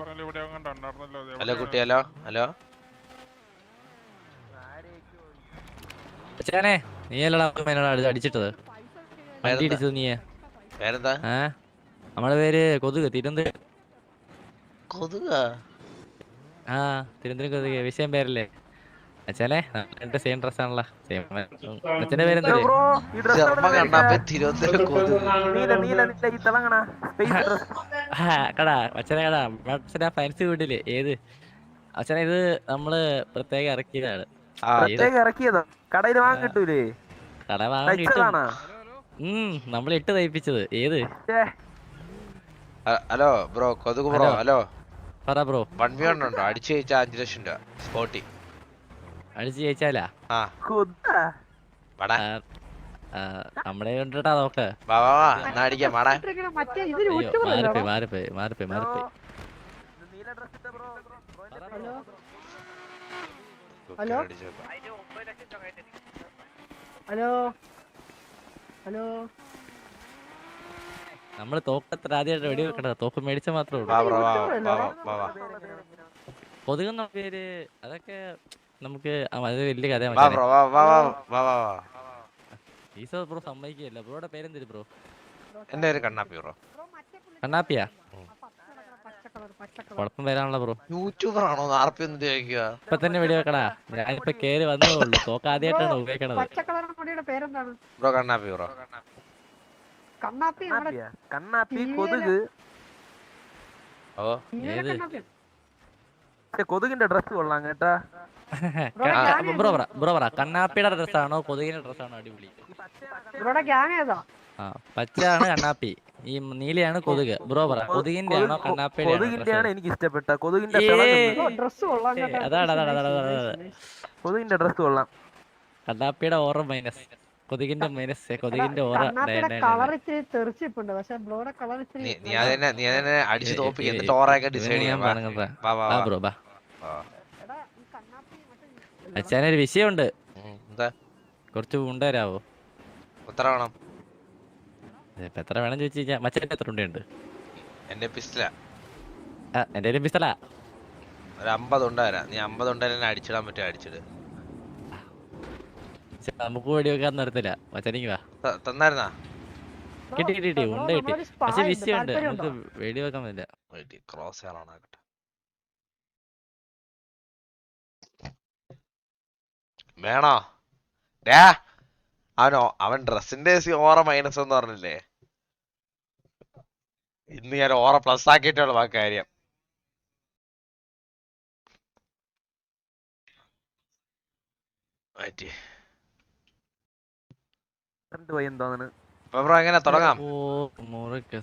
Hello കുട്ടി hello? Hello? അച്ഛനെ നീ അല്ലടാ എന്നോട് അടിച്ചിട്ടത്. വണ്ടി പേരെന്താ? നീ പേരെന്താ ഏ? നമ്മുടെ പേര് കൊതുക് തിരുവനന്തപുരം കൊതുക? ആ തിരുവനന്തപുരം കൊതുക് വിഷയം പേരല്ലേ? അച്ഛനെ സെയിം ഡ്രസ് ആണല്ലോ? സെയിം അച്ഛന്റെ കടാ അച്ഛനെ കടാ. അച്ഛനെ ഫാൻസി വീട്ടിൽ ഏത്? അച്ഛനെ ഇത് നമ്മൾ പ്രത്യേക ഇറക്കിയതാണ്. ആ പ്രത്യേകം ഇറക്കിയതോ. കടയിൽ വാങ്ങാൻ കിട്ടൂലേ? കട വാങ്ങാൻ കിട്ടും. തയ്ച്ചതാണോ ഉം നമ്മൾ ഇട്ട് തയ്പ്പിച്ചത്. ഏത്? ഹലോ ബ്രോ കൊതുക് ബ്രോ ഹലോ. ഹലോ. പറ ബ്രോ. വൺ വി വൺ ഉണ്ടോ? അടിച്ചു കഴിച്ചാൽ അഞ്ചു ലക്ഷം രൂപ. സ്പോട്ടി. അടിച്ച് ജയിച്ചാലാ? നമ്മളെ കൊണ്ടിട്ടാ നോക്ക് വാ വാ വാ. എന്നാ അടിക്കാം വാടാ. മറ്റേ ഇതിന് അയ്യോ ഊറ്റ് മാറിപ്പോയി മാറിപ്പോയി മാറിപ്പോയി മാറിപ്പോയി. നീല ഡ്രസ് ഇട്ട ബ്രോ ബ്രോന്റെ ഹലോ? ഹലോ? ഹലോ? ഹലോ? നമ്മൾ തോക്കത്ര ആദ്യമായിട്ട് വെടി വെക്കണ്ട തോക്ക് മേടിച്ച മാത്രമേ ഉള്ളൂ. കൊതുകുന്ന പേര് അതൊക്കെ നമുക്ക് അത് വലിയ കഥ ബ്രോ വാ വാ വാ വാ വാ വാ. ഈസോ ബ്രോ സമ്മതിക്കുകയല്ല. ബ്രോയുടെ പേരെന്തിരി ബ്രോ? എന്റെ പേര് കണ്ണാപ്പി ബ്രോ. കണ്ണാപ്പിയാ? പച്ച കളർ പച്ച കളർ കുഴപ്പം വരാനുള്ള ബ്രോ. യൂട്യൂബർ ആണോ നാർപ്പി ഒന്ന് ചോദിക്കുക. ഇപ്പൊ തന്നെ വെടി വെക്കടാ. ഞാനിപ്പോ കേറി വന്നേ ഉള്ളൂ. തോക്ക് ആദ്യമായിട്ടാണ് ഉപയോഗിക്കണത്. പച്ച കളർ കൊടിയുടെ പേരെന്താണ്? ബ്രോ കണ്ണാപ്പി ബ്രോ. കണ്ണാപ്പി? കണ്ണാപ്പി കൊതുക്. ഓ. ഏത്? കൊതുകിന്റെ ഡ്രസ് കൊള്ളാം കേട്ടാ. ബ്രോ പറ ബ്രോ പറ കണ്ണാപ്പിയുടെ ഡ്രസ്സാണോ കൊതുകിന്റെ ഡ്രസ്സാണോ അടിപൊളി? ബ്രോടെ ഗ്യാങ് ഏതാ? ആ പച്ചയാണ് കണ്ണാപ്പി. ഈ നീലയാണ് കൊതുക്. ബ്രോ പറ കൊതുകിന്റെ ആണോ കണ്ണാപ്പിയുടെ കൊതുകിന്റെയാണ് എനിക്ക് ഇഷ്ടപ്പെട്ട കൊതുകിന്റെ. ഡ്രസ് കൊള്ളാം കേട്ടോ. അതാണ്, അതാണ്, അതാണ്. കൊതുകിന്റെ ഡ്രസ് കൊള്ളാം. കണ്ണാപ്പിയുടെ ഓറ മൈനസ് കൊതുകിന്റെ മൈനസ് കൊതുകിന്റെ ഓറ കളർ ഇച്ചിരി തെറിച്ചിപ്പുണ്ട് പക്ഷെ ബ്ലോയുടെ കളർ ഇച്ചിരി നീ നീ നീ അടിച്ച് തോപ്പിക്ക്. എന്നിട്ട് ഓറയൊക്കെ ഡിസൈഡ് ബ്രോ ബാ വാ. എടാ ഈ കണ്ണാപ്പി അച്ഛനെ ഒരു വിഷയമുണ്ട്. കുറച്ച് ഉണ്ടരാവോ എത്ര വേണം? ഇപ്പൊ എത്ര വേണം ചോദിച്ചു കഴിഞ്ഞാൽ മച്ചന്റെ എത്ര ഉണ്ടുണ്ട് എന്റെ പിസ്റ്റല. എന്റെ പിസ്റ്റലാ. ഒരു അമ്പത് ഉണ്ടാരാ നീ അമ്പത് ഉണ്ടായാലും അടിച്ചിടാൻ പറ്റും അടിച്ചിട്ട് നമുക്ക് വെടി വെക്കാൻ നിർത്തില്ല. മച്ചനിക്ക് വാ. തന്നായിരുന്നാ? കിട്ടി കിട്ടി കിട്ടി. ഉണ്ട് കിട്ടി. പക്ഷെ പക്ഷെ ഉണ്ട്. നമുക്ക് വെടി വെക്കാൻ പറ്റില്ല. ക്രോസ് ആണോട്ടെ വേണോ? ഡാ അവനോ അവൻ ഡ്രസ്സിന്റെ ഓറ മൈനസ് എന്ന് പറഞ്ഞില്ലേ? ഇന്ന് ഞാൻ ഓറ പ്ലസ് ആക്കിയിട്ടുള്ള ആ കാര്യം. മാറ്റി. കറണ്ട് പോയി ബ്രോ എങ്ങനെ? തുടങ്ങാം. ഓ മുറുക്ക്.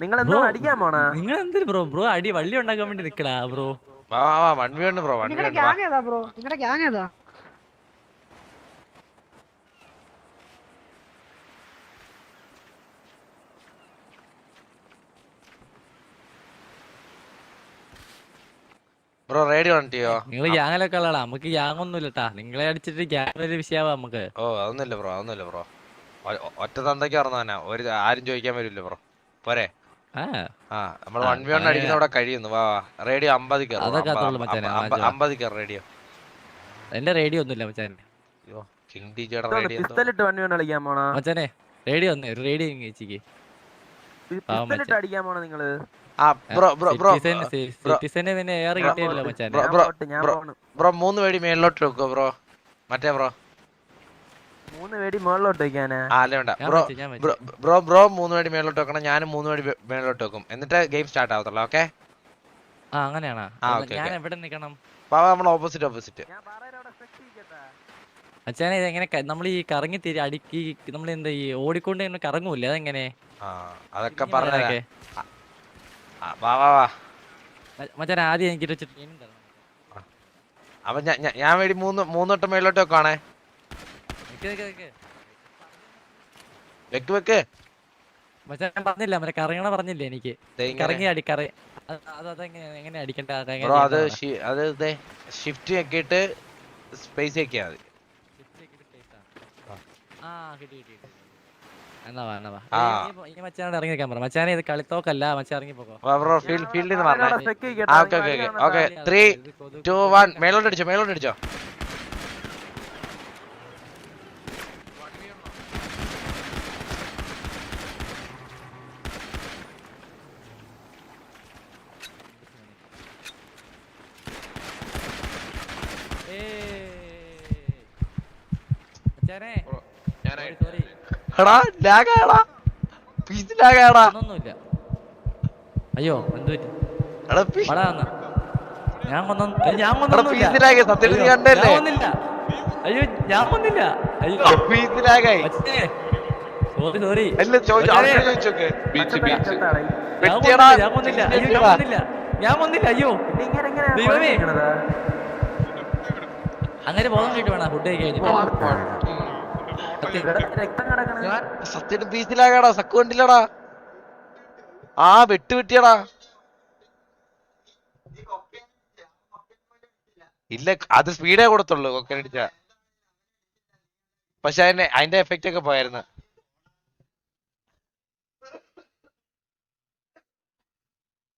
നിങ്ങൾ എന്തോ അടിക്കാൻ പോണാ? നിങ്ങൾ എന്തിനു ബ്രോ ബ്രോ അടി വള്ളി ഉണ്ടാക്കാൻ വേണ്ടി നിക്കടാ ബ്രോ വാ വാ വൺ വി ഉണ്ട് ബ്രോ വൺ വി നിങ്ങളുടെ ഉണ്ട് ഗ്യാങ് ഏതാ ബ്രോ നിങ്ങളുടെ ഗ്യാങ് ഏതാ? ബ്രോ റേഡിയോ വണ്ടിയോ നിങ്ങൾ ഗ്യാങ്ങിലൊക്കെ ഉള്ളടാ നമുക്ക് ഗ്യാങ് ഒന്നും നിങ്ങളെ അടിച്ചിട്ട് ഗ്യാങ് ഒരു വിഷയമാവാ നമുക്ക്. ഓ അതൊന്നുമില്ല ബ്രോ അതൊന്നുമില്ല ബ്രോ ഒറ്റ തന്തയ്ക്ക് പറഞ്ഞാ ഒരു ആരും ചോദിക്കാൻ വരില്ല ബ്രോ. പോരെ. ആ. ആ നമ്മൾ വൺ വി വൺ അടിക്കുന്ന അവിടെ കഴിയുന്നു. വാ വാ. റേഡിയോ അമ്പത്. അമ്പത്. കയറും റേഡിയോ. എന്റെ റേഡിയോ ഒന്നുമില്ല മച്ചാനെ. അയ്യോ കിങ് ഡിജയുടെ റേഡിയോ എന്തോ. വൺ വി വൺ കളിക്കാൻ പോണാ. മച്ചാനെ റേഡിയോ ഒന്ന് ഒരു റേഡിയോ ചേച്ചിക്ക് പാവം പിസ്റ്റലിട്ട് അടിക്കാൻ പോണ നിങ്ങൾ. ആ ബ്രോ ബ്രോ ബ്രോ സിറ്റിസന് പിന്നെ എയർ കിട്ടിയല്ലോ മച്ചാനെ. Bro, bro, bro. ബ്രോ മൂന്ന് വേടി മേളിലോട്ട് വെക്കോ ബ്രോ. മറ്റേ ബ്രോ. മൂന്ന് മേളിലോട്ട് വെക്കാനാ? ആ അല്ല ബ്രോ. ബ്രോ ബ്രോ മൂന്ന് വേടി മേളിലോട്ട് വെക്കണം ഞാനും മൂന്ന് വേടി മേളിലോട്ട് വെക്കും. എന്നിട്ട് ഗെയിം സ്റ്റാർട്ട് ആവത്തുള്ളൂ ഓക്കെ ആ അങ്ങനെയാണോ. ഞാൻ എവിടെ നിൽക്കണം? വാ നമ്മൾ ഓപ്പോസിറ്റ് ഓപ്പോസിറ്റ് ഇതെങ്ങനെ നമ്മൾ ഈ കറങ്ങി തിരി അടിക്കി നമ്മൾ എന്താ ഈ ഓടിക്കൊണ്ട് ഇങ്ങനെ കറങ്ങൂല്ലേ അതെങ്ങനെ? ആ അതൊക്കെ ആദ്യം എനിക്ക് ഞാൻ വേണ്ടി മൂന്ന് മൂന്നോട്ട് മേളിലോട്ട് വെക്കുവാണേ. നിക്ക് നിക്ക് നിക്ക്. വെക്ക് വെക്ക്. മച്ചാൻ ഞാൻ പറഞ്ഞില്ല മറ്റേ കറങ്ങണ പറഞ്ഞില്ലേ എനിക്ക്? കറങ്ങി അടി കറ അത് അത് എങ്ങനെ അടിക്കണ്ട അത് അത് ഷിഫ്റ്റ് ഞെക്കിയിട്ട് സ്പേസ് ഞെക്കിയാ മതി. മച്ചാനോട് ഇറങ്ങി നിൽക്കാൻ പറ. മച്ചാനെ ഇത് കളിത്തോക്കല്ല മച്ചാൻ ഇറങ്ങി പോകോ ഫീൽഡിൽ നിന്ന് പറഞ്ഞേ okay okay okay three two one മേലോട്ട് അടിച്ചോ മേലോട്ട് അടിച്ചോ. എടാ ലാഗാടാ പീസ് ലാഗാടാ ഒന്നൊന്നുമില്ല അയ്യോ എന്ത് പറ്റി? എടാ പീ- പടാ വന്ന. ഞാൻ ഏയ് ഞാൻ കൊന്നൊന്നുമില്ല പീസ് ലാഗ് സത്യത്തിൽ നീ കണ്ടല്ലേ ഒന്നില്ല അയ്യോ ഞാൻ കൊന്നില്ല അയ്യോ. പീസ് ലാഗായി. സോറി സോറി അല്ല ചോദിച്ചോക്ക്. ചെറുതാടാ. ഞാൻ വെട്ടിയടാ, ഞാൻ കൊന്നില്ല അയ്യോ ഞാൻ വന്നില്ല. കൊന്നില്ല ഞാൻ കൊന്നില്ല അയ്യോ. ദൈവമേ. അങ്ങനെ ബോധം കിട്ടുവാണ് ഫുഡ് കഴിക്കാൻ ഞാൻ സത്യത്തിൽ പീസ് ലാഗാടാ സക്കു കണ്ടില്ലടാ. ആ വെട്ട് വെട്ടിയടാ. ഇല്ല അത് സ്പീഡേ കൊടുത്തുള്ളൂ കൊക്കനടിച്ച പക്ഷെ അതിന്റെ അതിന്റെ എഫക്റ്റ് ഒക്കെ പോയായിരുന്നു.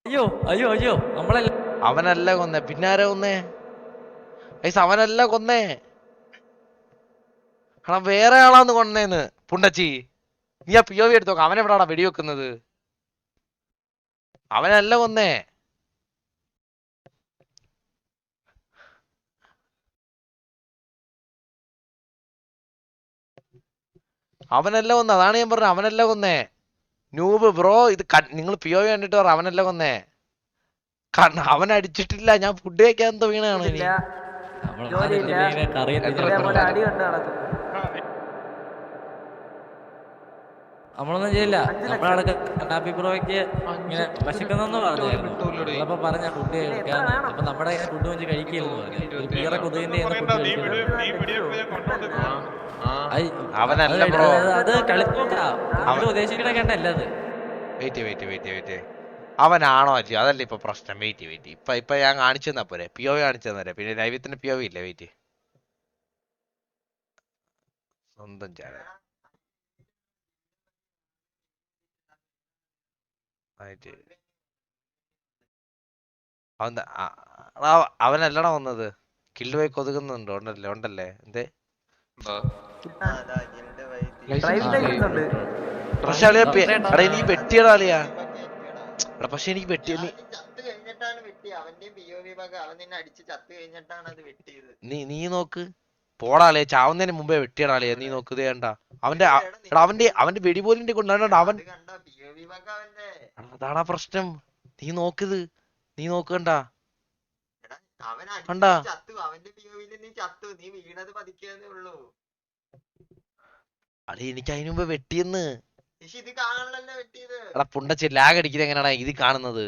അയ്യോ അയ്യോ അയ്യോ നമ്മളല്ല അവനല്ല കൊന്നേ. പിന്നാരെ ആരാ കൊന്നേ? അവനല്ല കൊന്നേ. എടാ വേറെ ആളാന്ന് കൊണ്ടേന്ന്. പുണ്ടച്ചി നീ ആ പി ഒ വി എടുത്ത് നോക്ക്. അവനെവിടാടാ വെടിവെക്കുന്നത് അവനല്ല കൊന്നേ. അവനല്ല കൊന്ന. അതാണ് ഞാൻ പറഞ്ഞത്. അവനല്ല കൊന്നേ. ന്യൂബ് ബ്രോ ഇത് നിങ്ങൾ പി ഒ വി കണ്ടിട്ട് പറ അവനല്ല കൊന്നേ. കാരണം അവൻ അടിച്ചിട്ടില്ല. ഞാൻ ഫുഡ് കഴിക്കാൻ എന്തോ വീണാണ് ഇനി ഇല്ല. ജോലിയില്ല. ഇതേപോലെ അടി കണ്ട് നടക്കും നമ്മളൊന്നും ചെയ്യില്ല. നമ്മളവിടെ കണ്ണാപ്പി ബ്രോയ്ക്ക് ഇങ്ങനെ വിശക്കുന്നെന്ന് പറഞ്ഞായിരുന്നു അപ്പൊ പറഞ്ഞ ഫുഡ് കഴിക്കാൻ? അപ്പൊ നമ്മുടെ ഫുഡ് വെച്ച് കഴിക്കില്ലെന്ന് പറഞ്ഞു. പീറ കൊതുകിന്റെ. അവനല്ല ബ്രോ. അത് കളിത്തോക്കാ അവർ ഉദ്ദേശിക്കണ കണ്ടല്ല അത്. വെയിറ്റ് വെയിറ്റ് വെയിറ്റ് വെയിറ്റ് അവനാണോ അജി? അതല്ല ഇപ്പൊ പ്രശ്നം. വെയിറ്റ് വെയിറ്റ് ഇപ്പൊ ഇപ്പൊ ഞാൻ കാണിച്ചു തന്നാ പോരെ. പി ഒ കാണിച്ചു തന്നെ പിന്നെ ലൈവത്തിന് പി ഒ ഇല്ല? വെയിറ്റ് സ്വന്തം ചാനൽ. അവൻ did. അവൻ അവനല്ലടാ വന്നത്. കില്ല് പോയി കൊതുകുന്നുണ്ടോ. ഉണ്ടല്ലേ ഉണ്ടല്ലേ? എന്തേ? പക്ഷെ അളിയാ എടാ എനിക്ക് വെട്ടിയടാ അളിയാ. എടാ പക്ഷെ എനിക്ക് വെട്ടിയ നീ നീ നോക്ക്. പോടാളിയെ ചാവുന്നതിന് മുമ്പേ വെട്ടിയടാളെ നീ നോക്കുത് കണ്ട. അവന്റെ എടാ അവന്റെ അവന്റെ വെടിപോലിന്റെ കൊണ്ടാണ് അവൻ അതാണ് പ്രശ്നം. നീ നോക്കിത്. നീ നോക്കണ്ട അടി എനിക്ക് അതിന് മുമ്പ് വെട്ടിയെന്ന്. എടാ പുണ്ടച്ചി ലാഗ് അടിക്കുന്നത് എങ്ങനെയാണ് ഇത് കാണുന്നത്?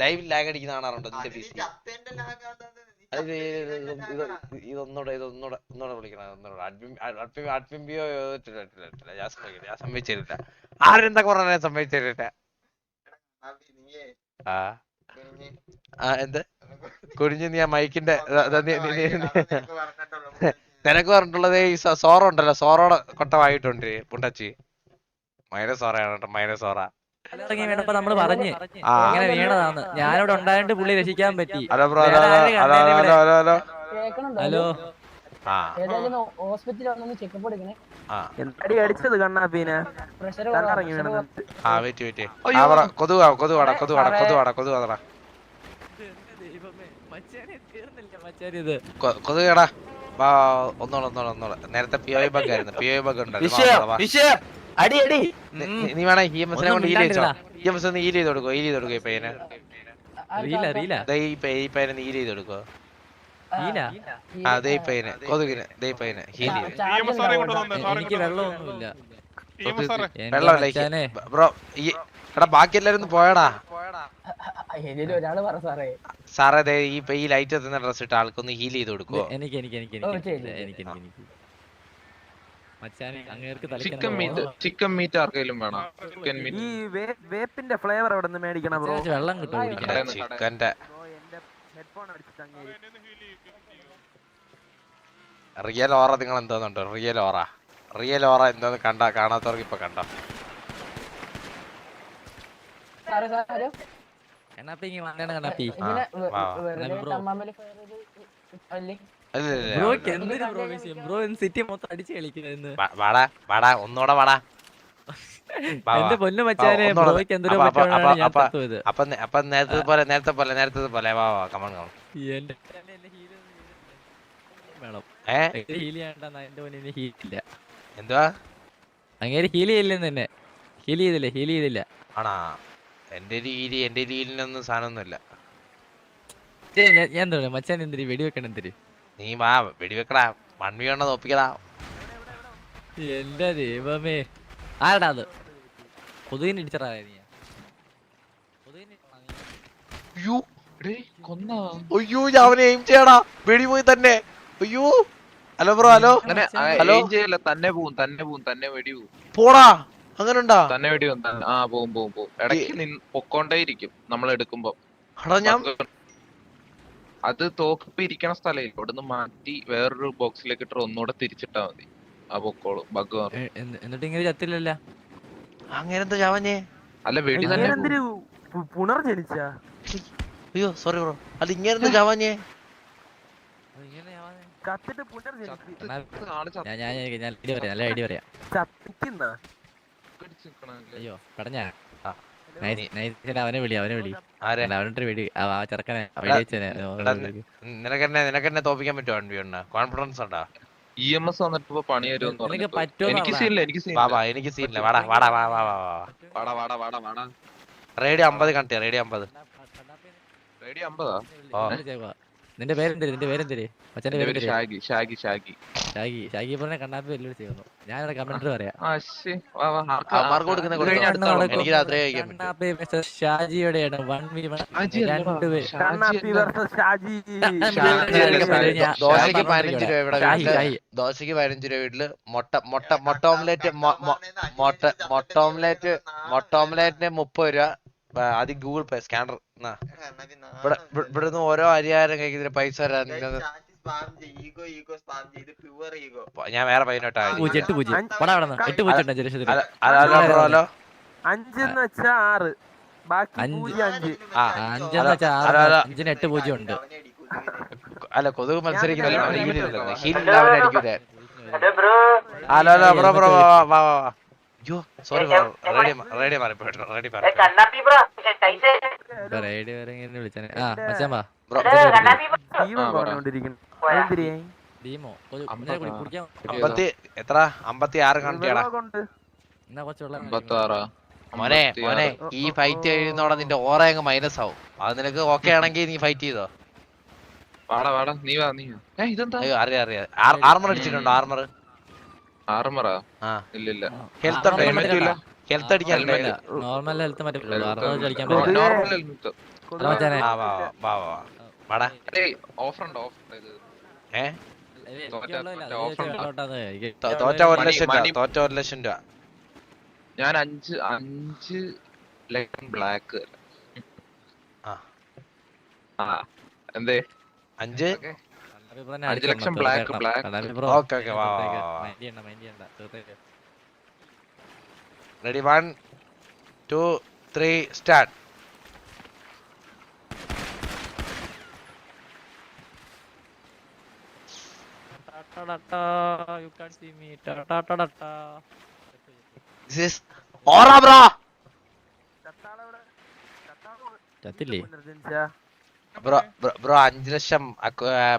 ലൈവിൽ ലാഗ് അടിക്കുന്ന കാണാറുണ്ടോ നിന്റെ പി അത്. ഇതൊന്നൂടെ ഇതൊന്നൂടെ ഒന്നൂടെ വിളിക്കണം ഒന്നൂടെ. അഡ്മിൻ അഡ്മിൻ അഡ്മിൻ ബിയോ ഞാൻ സമ്മതിക്കില്ല ഞാൻ സമ്മതിച്ചിട്ടില്ല. ആരെന്തൊക്കെ പറഞ്ഞാൽ സമ്മതിച്ചിട്ടില്ല. ആ. ആ എന്ത്? നീ ആ മൈക്കിന്റെ നിനക്ക് പറഞ്ഞിട്ടുള്ളത് ഈ സോറ ഉണ്ടല്ലോ സോറോടെ കൊട്ടമായിട്ടുണ്ട് പുണ്ടച്ചി. മൈനസ് സോറയാണ് കേട്ടോ മൈനസ് സോറ. ഇറങ്ങി വീണപ്പോ നമ്മൾ പറഞ്ഞ് അങ്ങനെ വീണതാന്ന്. ഞാനിവിടെ ഉണ്ടായിട്ട് പുള്ളി രക്ഷിക്കാൻ പറ്റി. Hello bro hello? ഹലോ കൊതുവാ കൊതുവാടാ കൊതുവാടാ കൊതുവാടാ കൊതുവാടാ ഇത് കൊതുകടാ വാ ഒന്നോളെ ഒന്നോളെ ഒന്നോളെ. നേരത്തെ പി ഒ ബഗ് ആയിരുന്നു. പി ഒ ബഗ് ഉണ്ടായിരുന്നു. അടി അടി. നീ- വേണ നീ വേണേ ഇ എം എസിനെ ഒന്നും കൊണ്ട് ഹീൽ ചെയ്തോ? മിണ്ടാണ്ടിരുടാ. ഇ എം എസ് ഒന്ന് ഹീൽ ചെയ്ത് കൊടുക്കോ ഹീൽ ചെയ്ത് കൊടുക്കോ ഈ പയ്യനെ? റീല റീല. ദേ ഈ പയ്യ ഈ പയ്യനെ ഹീൽ ചെയ്ത് കൊടുക്കോ ആ ദേ ഈ പയ്യനെ കൊതുകിന് ദേ ഈ പയ്യനെ ഹീൽ ചെയ്ത് എനിക്ക്. വെള്ളമൊന്നുമില്ല. എന്റെ വെള്ളമില്ല മച്ചാനെ. ബ്രോ ഈ എടാ ബാക്കി എല്ലാരും ഒന്ന് പോയടാ. ഒരാൾ പറ സാറേ. സാറേ ദേ ഈ പ- ഈ ലൈറ്റ് എത്തുന്ന ഡ്രസ് ഇട്ട ആൾക്കൊന്ന് ഹീൽ ചെയ്ത് കൊടുക്കോ എനിക്ക് എനിക്ക് എനിക്ക് ഓ, എനിക്ക് ശരി, എനിക്ക് ശരി. എനിക്ക്. ചിക്കൻ മീറ്റ് ചിക്കൻ മീറ്റ് ആർക്കെങ്കിലും വേണം? ചിക്കൻ ഈ മീറ്റ്. വേ- വേപ്പിന്റെ ഫ്ലേവർ അവിടെ നിന്ന് മേടിക്കണം ബ്രോ? വെള്ളം കിട്ടും കുടിക്കാൻ? ചിക്കന്റെ ഹെഡ്ഫോൺ അടിച്ചിട്ട് അങ്ങേര് റിയൽ ഓറ നിങ്ങൾ എന്തോന്നുണ്ടോ? റിയൽ ഓറ. റിയൽ ഓറ എന്തോന്ന് കണ്ട കാണാത്തവർക്ക് ഇപ്പൊ കണ്ടോ? കണ്ണാപ്പി ഇങ്ങ് വന്നേണ് കണ്ണാപ്പി. ബ്രോക്ക് എന്തൊരു ബ്രോ സിറ്റി മൊത്തം അടിച്ച് കളിക്കുന്നത് വാടാ വാടാ ഒന്നൂടെ വാടാ. എന്റെ വാ. പൊന്നു മച്ചാനെ ഒന്നുകൂടെ. എന്തൊരു അപ്പൊ- നേരത്തെ പോലെ നേരത്തെ പോലെ നേരത്തെ പോലെ. വാ വാ കമൺ കമൺ ഹീൽ ചെയ്യണ്ട എന്റെ പൊന്നിന് ഹീൽ ഇല്ല എന്തുവാ? അങ്ങനെ ഹീൽ ചെയ്യില്ലെന്ന് തന്നെ. ഹീൽ ചെയ്തില്ല ഹീൽ ചെയ്തില്ല. ആണാ. എന്റെ രീതി എന്റെ രീതിയിലൊന്നും സാധനമൊന്നുമില്ല. ഛേ, ഞാൻ എന്താ മച്ചാൻ എന്തിരി വെടിവെക്കണം എന്തിരി? നീ വാ വെടിവെക്കടാ. മൺവി വേണ്ട തോപ്പിക്കടാ. എന്റെ ദൈവമേ. ആരടാ അത്? കൊതുകിന് ഇടിച്ചറാ നീ? അയ്യോ അയ്യോ ഞാൻ അവനെ എയിം ചെയ്യടാ. വെടി പോയി തന്നെ. അയ്യോ. Hello bro hello. അങ്ങനെ ഹലോ? ചെയ്യല്ല തന്നെ പോവും തന്നെ പോവും തന്നെ വെടി പോവും. പോടാ. അങ്ങനുണ്ടാ? തന്നെ വെടി പോവും ആ പോവും പോവും പോവും. ഇടയ്ക്ക് പൊക്കോണ്ടേ ഇരിക്കും നമ്മൾ എടുക്കുമ്പോ എടാ ഞാൻ അത് തോക്കിപ്പ് ഇരിക്കണ സ്ഥലമില്ല ഇവിടുന്ന് മാറ്റി വേറൊരു ബോക്സിലേക്ക് ഇട്ട് ഒന്നുകൂടെ തിരിച്ചിട്ടാ മതി. ആ പൊക്കോളും. ബഗ് എന്നിട്ട് ഇങ്ങനെ ചത്തില്ലല്ല? അങ്ങനെന്താ ചാവഞ്ഞേ? അല്ല വെടി തന്നെ പുനർജനിച്ച? അയ്യോ സോറി ബ്രോ അല്ല ഇങ്ങനെന്താ ചാവഞ്ഞേ? ഞാൻ ഐഡിയ പറയാം. അയ്യോ പറഞ്ഞ ആ. അവനെ വിളി അവനെ വിളി. ആരെ? അല്ല, അവനിട്ട് ആ ചെറുക്കനെ നിനക്കെന്നെ നിനക്കെന്നെ തോപ്പിക്കാൻ പറ്റുമോ വൺവി ഉണ്ട്? കോൺഫിഡൻസ് ഉണ്ടാ ഇ എം എസ് വന്നിട്ട് പണി എനിക്ക് സീനില്ല എനിക്ക് വാ സീനില്ല വാ എനിക്ക് സീനില്ല വാടാ വാടാ വാ വാ വാ വാടാ വാടാ വാടാ വാടാ. റേഡിയോ അമ്പത് കണ്ടിയാ റേഡിയോ അമ്പത്. റെഡി അമ്പതാ? ആ. നിന്റെ പേരെന്തര്? നിന്റെ പേരെന്തര്? മച്ചന്റെ എന്റെ പേര് ഷാഗി ഷാഗി ഷാഗി. ഷാഗി ഷാഗി പറഞ്ഞ കണ്ണാപ്പി വെല്ലുവിളി ചെയ്യുന്നു. ഞാനിവിടെ കമന്റ് പറയാം. കണ്ണാപ്പി versus ഷാജിയുടെയാണ് വൺ വി വൺ. ഞാൻ- ദോശക്ക് ഞാൻ പതിനഞ്ച് രൂപ ഇവിടെ വീട്ടിൽ. ഷാഹി. ദോശക്ക് പതിനഞ്ച് രൂപ വീട്ടിൽ. മുട്ട മുട്ട മുട്ട ഓംലേറ്റ് മൊട്ട മൊട്ട മുട്ട മുട്ട ഓംലേറ്റ് മുട്ട ഓംലേറ്റിന് മുപ്പത് രൂപ. ആ, അത് ഗൂഗിൾ പേ സ്കാനർ. ഇവിടെ ഇവിടെ- ഇവിടുന്ന് ഓരോ അരിയാരം കഴിക്കുന്നതിന് പൈസ തരാൻ ഞാൻ വേറെ അഞ്ചെന്ന് വെച്ചാ ആറ്. ബാക്കി അഞ്ച്. അഞ്ചെന്ന് വെച്ചാ ആറ്. അഞ്ചിന് എട്ട് പൂജ്യം ഉണ്ട്. അല്ല കൊതുക് മത്സരിക്കുന്നല്ലോ ഹീലില്ല അവനെ അടിക്കൂലേ. ഹലോ ഹലോ ബ്രോ ബ്രോ വാ വാ വാ വാ. അയ്യോ സോറി ബ്രോ റേഡിയോ മാറി പോയിട്ട് റേഡിയോ മാറി റേഡിയോ വരെ ഇങ്ങനെ വിളിച്ചാനെ ആ അമ്പത്തി എത്ര? അമ്പത്തി ആറ് കണ്ടിയാടാ മോനെ മോനെ ഈ ഫൈറ്റ് കഴിയുന്നോടെ നിന്റെ ഓറ അങ്ങ് മൈനസ് ആവും. അത് നിനക്ക് ഓക്കെ ആണെങ്കിൽ നീ ഫൈറ്റ് ചെയ്തോ? വാടാ വാടാ. നീ വാ നീ വാ. ഏ ഇതെന്താ? അയ്യോ അറിയാം അറിയാം. ആർമർ അടിച്ചിട്ടുണ്ടോ ആർമർ ആർമറാ ആ? ഇല്ലില്ല. ഹെൽത്ത് ഉണ്ടോ? ഹെൽമെറ്റ് ഇല്ല. ഹെൽത്ത് അടിക്കാൻ ഇല്ല. നോർമൽ ഹെൽത്ത് മറ്റേ അറുപത് കളിക്കാൻ കൊതുക്. നോർമൽ ഹെൽത്ത് ഹലോ മച്ചാനെ. വാ വാ വാ വാ വാ. വാടാ. ഏയ് ഓഫർ ഉണ്ട് ഓഫർ ഉണ്ട് ഇത്. ഏ? തോറ്റ- ഒരു ലക്ഷം രൂപ തോറ്റ ഒരു ലക്ഷം രൂപ. ഞാൻ അഞ്ച് അഞ്ച് ലക്ഷം ബ്ലാക്ക് ആ. ആ എന്തേ? അഞ്ച്? അഞ്ച് ലക്ഷം. കണ്ണാപ്പി ബ്രോ, ഓക്കെ ഓക്കെ വാ ready one two three start you can't see me. Ta-ta-ta-ta. This is aura bro ചത്തില്ലേ? പുനർജനിച്ച ബ്രോ ബ്രോ അഞ്ച് ലക്ഷം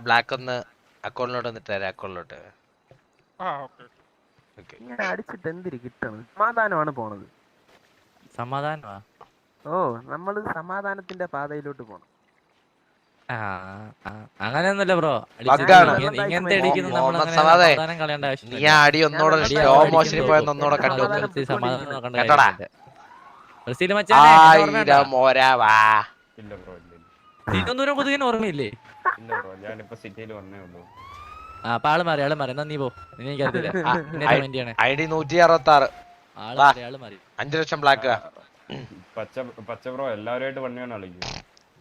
ബ്ലാക്ക് ഒന്ന് അക്കൗണ്ടിലോട്ട് വന്നിട്ട് തരാം അക്കൗണ്ടിലോട്ട്. ആ ഓക്കെ. ഓക്കെ. ഇങ്ങനെ അടിച്ചിട്ട് എന്തിരി കിട്ടണം? സമാധാനമാണ് പോണത്. സമാധാനമാ? ഓ നമ്മൾ സമാധാനത്തിന്റെ പാതയിലോട്ട് പോണം. അങ്ങനെയൊന്നുമില്ല ബ്രോ. ഇങ്ങനത്തെ അടിക്കുന്നു നീ അടി ഒന്നുകൂടെ സ്ലോ അടി മോഷനിൽ അടിക്കുന്നു. പോയെന്ന് ഒന്നുകൂടെ കണ്ടു. സമാധാനം നോക്കേണ്ട കേട്ടോടാ. മച്ചാനെ, എന്നെ മോരാ വാ. ഇല്ല ബ്രോ. തിരുവനന്തപുരം കൊതുകിന് ഓർമ്മയില്ലേ? ഞാനിപ്പോ സിറ്റിയിൽ വന്നേ ഉള്ളൂ. ആ അപ്പൊ ആൾ മാറി ആൾ മാറി. എന്നാ നീ പോ. എനിക്കറിയില്ല ഐ- ഡി നൂറ്റി അറുപത്തി ആറ് ആൾ മാറി ആൾ മാറി. അഞ്ചു ലക്ഷം ബ്ലാക്ക്. പച്ച പച്ച ബ്രോ എല്ലാവരുമായിട്ട് വണ്ണിയാണ് കളിക്കും.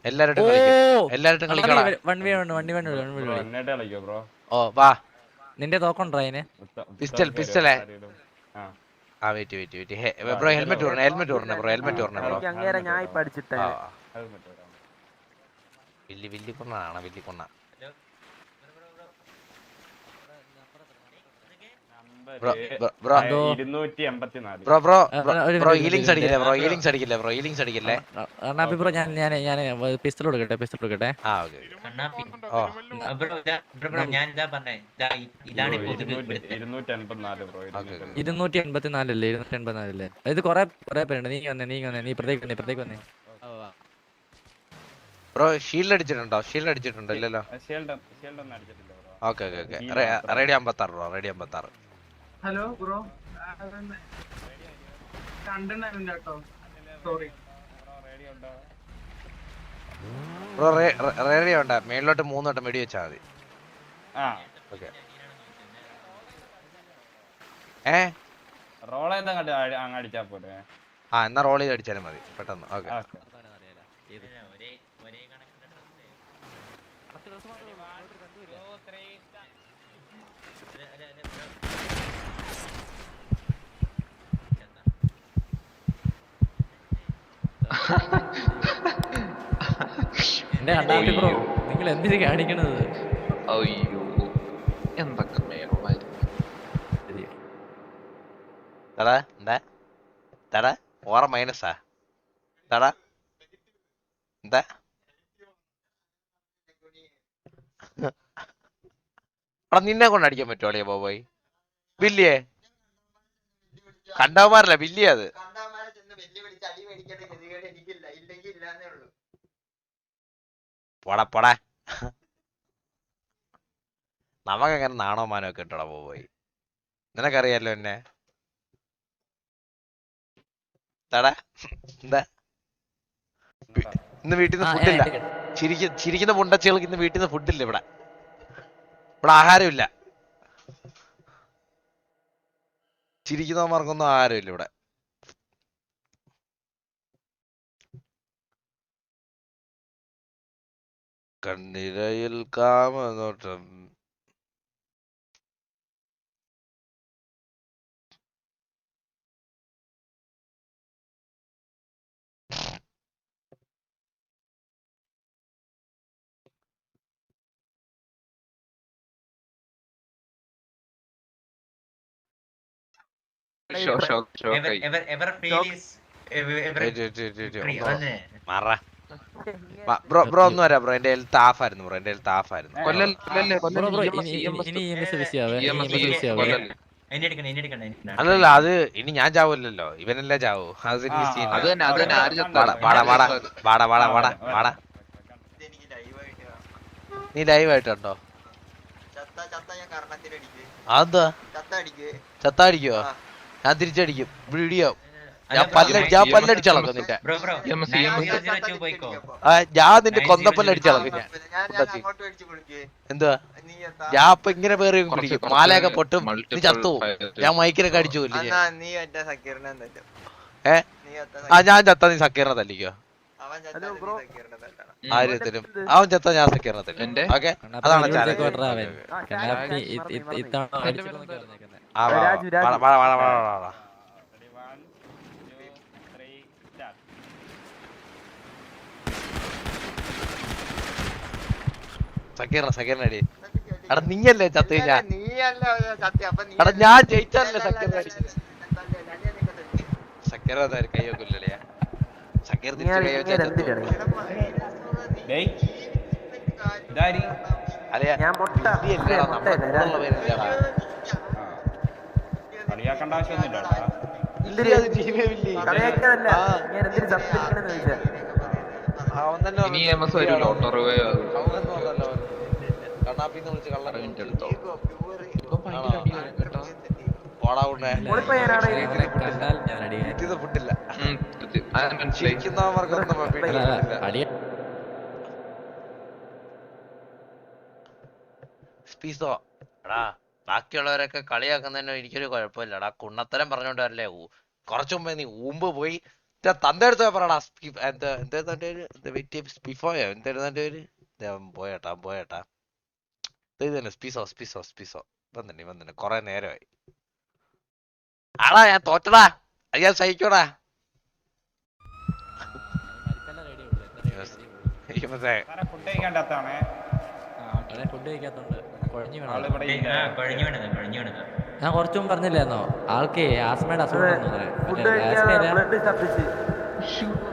എല്ലാരും ഓ കളിക്കും കളിക്കണം. വൺ വേ ഉണ്ട് വണ്ടി വണ്ടി വണ്ടി കളിക്കോ ബ്രോ? ഓ വാ. നിന്റെ തോക്കുണ്ടോ അതിന്? pistol ഏ? ആ. ആ wait wait wait. Bro helmet or no helmet ഓർണ ബ്രോ ഹെൽമെറ്റ് ഓർണ ബ്രോ. ഞാൻ ഇപ്പൊ അടിച്ചിട്ടേ ആ അത് മറ്റേ ഒരാൾ. വില്ലി വില്ലി കൊണ്ണാണ് വില്ലി കൊണ്ണ നമ്പര് ബ്രോ ബ്രോ അടിക്കില്ലേ അടിക്കില്ലേ അടിക്കില്ലേ? ഞാൻ ഞാൻ ഞാൻ പിസ്റ്റൾ കൊടുക്കട്ടെ പിസ്റ്റൾ കൊടുക്കട്ടെ ആ ഓക്കെ കണ്ണാപ്പി. ഓ ബ്രോ ബ്രോ ബ്രോ ഞാൻ ഇതാ പറഞ്ഞേ ഇതാ ഇതാണ് ഇരുന്നൂറ്റി എൺപത്തിനാലല്ലേ ഇരുന്നൂറ്റി എൺപത്തിനാല്. ഇരുന്നൂറ്റി നാലല്ലേ ഇത് കൊറേ കൊറേ പേരുണ്ട്. നീ വന്നേ നീ വന്നേ നീ ഇപ്പഴത്തേക്ക് വന്നേ ഇപ്പഴത്തേക്ക് വന്നേ. ബ്രോ ഷീൽഡ് അടിച്ചിട്ടുണ്ടോ? ഷീൽഡ് അടിച്ചിട്ടുണ്ടോ? ഇല്ലല്ലോ. ഷീൽഡ് ഷീൽഡ് ഒന്നും അടിച്ചിട്ടില്ല bro okay okay okay Heal മാത്രം. റെഡി അമ്പത്താറ് ബ്രോ റെഡി അമ്പത്താറ്. ഹലോ ബ്രോ ബ്രോ റെഡി ഉണ്ട മേളിലോട്ട് മൂന്ന് വട്ടം വെടി വെച്ചാൽ മതി. ആ. ഓക്കെ ഏ? റോൾ ചെയ്ത് അങ്ങ് അടിച്ചാ പോരെ. ആ എന്നാ റോൾ ചെയ്ത് അടിച്ചാലും മതി. പെട്ടെന്ന്. ഓക്കെ ആ, ഒരേ ഒരേ കണക്കിന് എന്റെ അണ്ണാപ്പി ബ്രോ നിങ്ങൾ എന്തിനു കാണിക്കണത്? അയ്യോ എന്തൊക്കെ തടാ എന്താ? തടാ ഓറ മൈനസാ. തടാ എന്താ? എടാ നിന്നെ കൊണ്ട് അടിക്കാൻ പറ്റുവാളിയ ബോബോയ് വില്ലിയേ? കണ്ടവന്മാരല്ല വില്ലിയ അത്? പോടാ പോടാ. നമുക്കങ്ങനെ നാണോ മാനോ ഒക്കെ ഇട്ടോടാ ബോബോയ് നിനക്കറിയാലോ എന്നെ? തടാ എന്താ? ഇന്ന് വീട്ടിൽ നിന്ന് ഫുഡില്ല ചിരിക്കുന്ന പുണ്ടച്ചികൾക്ക് ഇന്ന് വീട്ടിൽ നിന്ന് ഫുഡില്ല ഇവിടെ. ഇവിടെ ആഹാരമില്ല. ചിരിക്കുന്നവന്മാർക്കൊന്നും ആഹാരമില്ല ഇവിടെ. കണ്ണിരയിൽ കാമനോട്ടം. ഇ എം എസ് ബിസി ആവേ കൊല്ലല്ലേ എന്നെ എടുക്കണം എന്നെ എടുക്കണം എന്നെ എടുക്കണം. അല്ലല്ല അത് ഇനി ഞാൻ ചാവൂലല്ലോ ഇവനല്ലേ ചാവൂ അത് വാടാ വാടാ വാടാ വാടാ വാടാ വാടാ വാടാ ലൈവായിട്ട് കാണാം നീ ലൈവ് ആയിട്ടുണ്ടോ ചത്ത ചത്ത ഞാൻ കർണത്തിലടിക്ക് അതെന്താ ചത്ത അടിക്ക്. ഞാൻ തിരിച്ചടിക്കും. വീഡിയോ. ഞാൻ പല്ല പല്ലടിച്ചളക്കും നിന്റെ ഞാൻ നിന്റെ കൊന്തപ്പല്ലടിച്ചളക്കും ഞാൻ എന്തുവാ? ഞാൻ അപ്പൊ ഇങ്ങനെ പേറി കുടിക്കും. മാലയൊക്കെ പൊട്ടും. നീ ചത്തു ഞാൻ മൈക്കിനൊക്കെ അടിച്ചു ഏ? ആ ഞാൻ ചത്ത നീ സക്കീറിനെ തല്ലിക്കോ. ആര്യത്തിനും അവൻ ചത്ത ഞാൻ സക്കീറിനെ തല്ലും? ഓക്കെ? അതാണ് ഇരുപത് സക്കീറിനെ സക്കീറിനെ അടി. എടാ നീയല്ലേ ചത്ത് ഞാൻ. എടാ ഞാൻ ജയിച്ചാലല്ലേ സക്കീറിനടി സക്കീറിനെ അല്ല, അടിക്കുന്നത് അല്ല, അല്ല, അല്ല, ഞാൻ കളിയാക്കേണ്ട ആവശ്യമൊന്നുമില്ല സ്പീസോ എടാ. ബാക്കിയുള്ളവരൊക്കെ കളിയാക്കുന്നതിന് എനിക്കൊരു കുഴപ്പമില്ലടാ. കുണ്ണത്തരം പറഞ്ഞോണ്ട് വരല്ലേ. കുറച്ചു മുമ്പേ നീ ഊമ്പ് പോയി. ഇതാ തന്റെ അടുത്ത് പോയി പറയടാ എന്താ എന്താ തന്റെ പേര്? എന്താ വെയിറ്റ് സ്പിഫോയോ? എന്തായിരുന്നു തന്റെ അവൻ പോയേട്ടാ അവൻ പോയേട്ടാ. ഇത് തന്നെ സ്പീസോ സ്പീസോ സ്പീസോ. വന്നിട്ട് വന്നിട്ട് കുറെ നേരമായി. ആടാ ഞാൻ തോറ്റടാ. അയ്യാ സഹിക്കോടാ. ഫുഡ് കഴിക്കാണ്ടാത്താണേ ഫുഡ് കഴിക്കാത്തോണ്ട് ഞാൻ കുറച്ചു പറഞ്ഞില്ലായിരുന്നോ? ആൾക്ക് ആസ്മയുടെ അസുഖം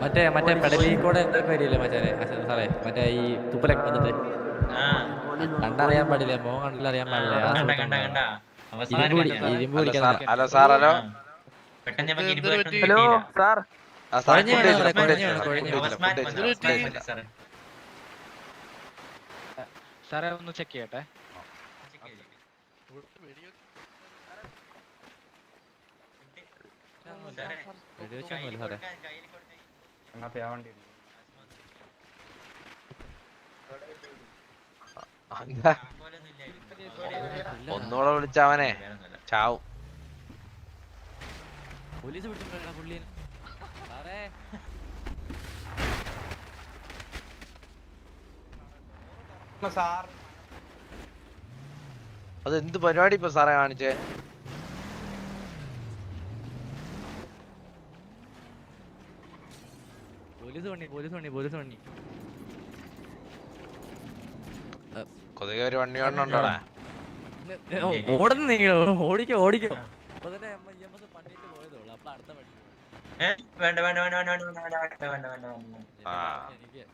മറ്റേ മറ്റേ പെടലി കൂടെ എന്തൊക്കെ വരില്ലേ മറ്റേ? സാറേ മറ്റേ ഈ തുപ്പലൊക്കെ വന്നിട്ട്. കണ്ടറിയാൻ പാടില്ല മോഹൻ കണ്ടില്ല അറിയാൻ പാടില്ല. Hello sir. Hello hello. Sir. സാറേ. ഒന്ന് ചെക്ക് ചെയ്യട്ടെ. എന്താ പോലൊന്നും ഇല്ലായിരുന്നു. ഒന്നുകൂടെ വിളിച്ചവനെ. ചാവും. പോലീസ് പിടിച്ചിട്ടുണ്ടോ പുള്ളിയെ സാറേ. അത് എന്ത് പരിപാടി ഇപ്പൊ സാറേ കാണിച്ചേ? പോലീസ് പണി പോലീസ് പണി പോലീസ് പണി കൊതുക് ഒരു വണ്ടി വേണോണ്ടോടാ ഓടുന്നു നിങ്ങൾ ഓടിക്കോ ഓടിക്കോ. വേണ്ട വേണ്ട വേണ്ട വേണ്ട വേണ്ട വേണ്ട വേണ്ട വേണ്ട വേണ്ട.